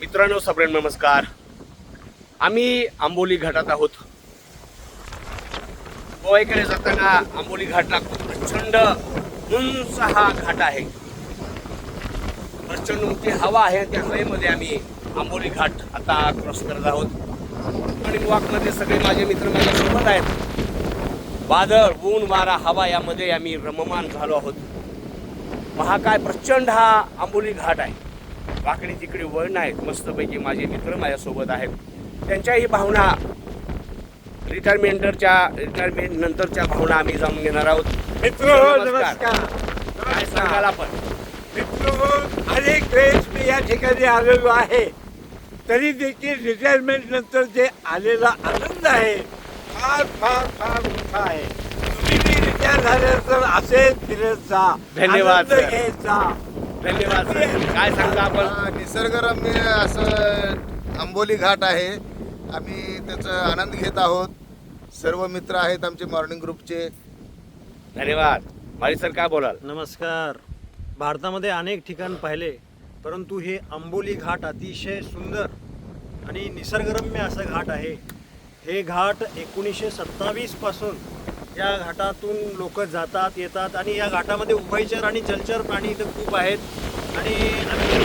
मित्रांनो सप्रेम नमस्कार. आम्ही आंबोली घाटात आहोत. गोवाईकडे जाताना आंबोली घाटला प्रचंड उंच हा घाट आहे. प्रचंड उंची हवा आहे त्या हवेमध्ये आम्ही आंबोली घाट आता क्रॉस करत आहोत. आणि वॉकमध्ये सगळे माझे मित्र माझ्यासोबत आहेत. वादळ ऊन वारा हवा यामध्ये आम्ही रममान झालो आहोत. महाकाय प्रचंड हा आंबोली घाट आहे. वाकडे तिकडे वळण आहेत मस्तपैकी माझे मित्र माझ्यासोबत आहेत. त्यांच्याही भावना रिटायरमेंटच्या रिटायरमेंट नंतरच्या भावना आम्ही जाणून घेणार आहोत. मित्र नमस्कार. काय सांगाल आपण? मित्र अनेक वेळेस मी या ठिकाणी आलेलो आहे. तरी देखील रिटायरमेंट नंतर जे आलेला आनंद आहे फार फार फार मोठा आहे. तुम्ही रिटायर झाल्यानंतर असे फिरत जा. धन्यवाद, जा धन्यवाद काय सांगता आपण? निसर्गरम्य असं आंबोली घाट आहे. आम्ही त्याचा आनंद घेत आहोत. सर्व मित्र आहेत आमचे मॉर्निंग ग्रुपचे धन्यवाद. माळी सर काय बोलाल? नमस्कार. भारतामध्ये अनेक ठिकाण पाहिले परंतु हे आंबोली घाट अतिशय सुंदर आणि निसर्गरम्य असं घाट आहे. हे घाट एकोणीसशे सत्तावीसपासून या घाटातून लोक जातात येतात आणि या घाटामध्ये उभयचर आणि जलचर प्राणी इथं खूप आहेत. आणि आम्ही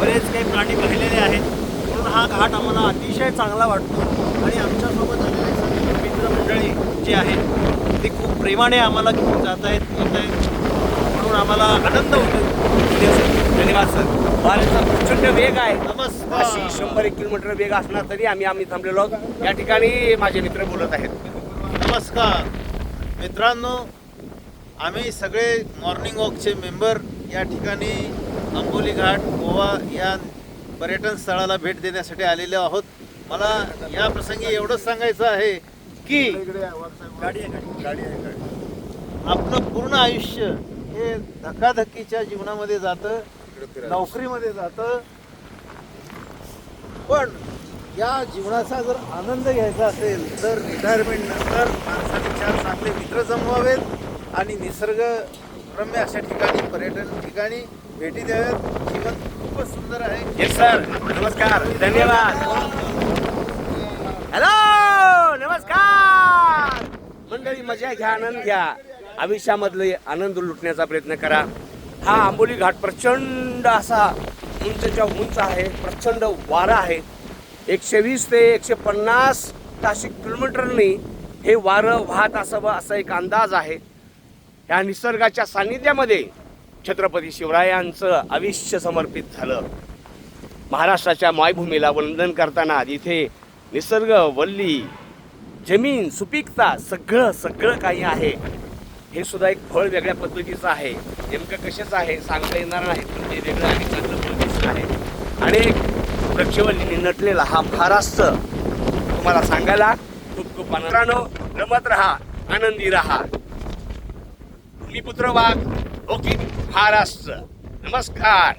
बरेच काही प्राणी पाहिलेले आहेत. म्हणून हा घाट आम्हाला अतिशय चांगला वाटतो. आणि आमच्यासोबत आलेले सर्व मित्रमंडळी जे आहेत ते खूप प्रेमाने आम्हाला घेऊन जात आहेत येत आहेत म्हणून आम्हाला आनंद होतो धन्यवाद सर. वाऱ्याचा प्रचंड वेग आहे. नमस्कार. शंभर एक किलोमीटर वेग असणार तरी आम्ही आम्ही थांबलेलो आहोत. या ठिकाणी माझे मित्र बोलत आहेत. नमस्कार. मित्रांनो आम्ही सगळे मॉर्निंग वॉकचे मेंबर या ठिकाणी आंबोली घाट गोवा या पर्यटन स्थळाला भेट देण्यासाठी आलेलो आहोत. मला या प्रसंगी एवढंच सांगायचं आहे की आपलं पूर्ण आयुष्य हे धकाधकीच्या जीवनामध्ये जातं नोकरीमध्ये जातं. पण या जीवनाचा जर आनंद घ्यायचा असेल तर रिटायरमेंटनंतर माणसाने चार चांगले मित्र जमवावेत आणि निसर्गरम्य अशा ठिकाणी पर्यटन ठिकाणी भेटी द्याव्यात. जीवन खूपच सुंदर आहे. येस सर नमस्कार. धन्यवाद. हॅलो नमस्कार. मंडळी मजा घ्या आनंद घ्या. आयुष्यामधले आनंद लुटण्याचा प्रयत्न करा. हा आंबोली घाट प्रचंड असा उंचच्या उंच आहे प्रचंड वारा आहे. एकशे वीस ते एकशे पन्नास ताशी किलोमीटरनी हे वारं वाहत असावं असा एक अंदाज आहे. या निसर्गाच्या सान्निध्यामध्ये छत्रपती शिवरायांचं आयुष्य समर्पित झालं. महाराष्ट्राच्या मायभूमीला वंदन करताना इथे निसर्ग वल्ली जमीन सुपीकता सगळं सगळं काही आहे. हे सुद्धा एक फळ वेगळ्या पद्धतीचं आहे. नेमकं कशाचं आहे सांगता येणार नाही. पण ते वेगळं आणि चांगलं फळ आहे. आणि वृक्षवल्लीने नटलेला हा महाराष्ट्र तुम्हाला सांगायला खूप खूप मित्रांनो रमत राहा आनंदी राहा. भूमिपुत्र वाघ ओके महाराष्ट्र नमस्कार.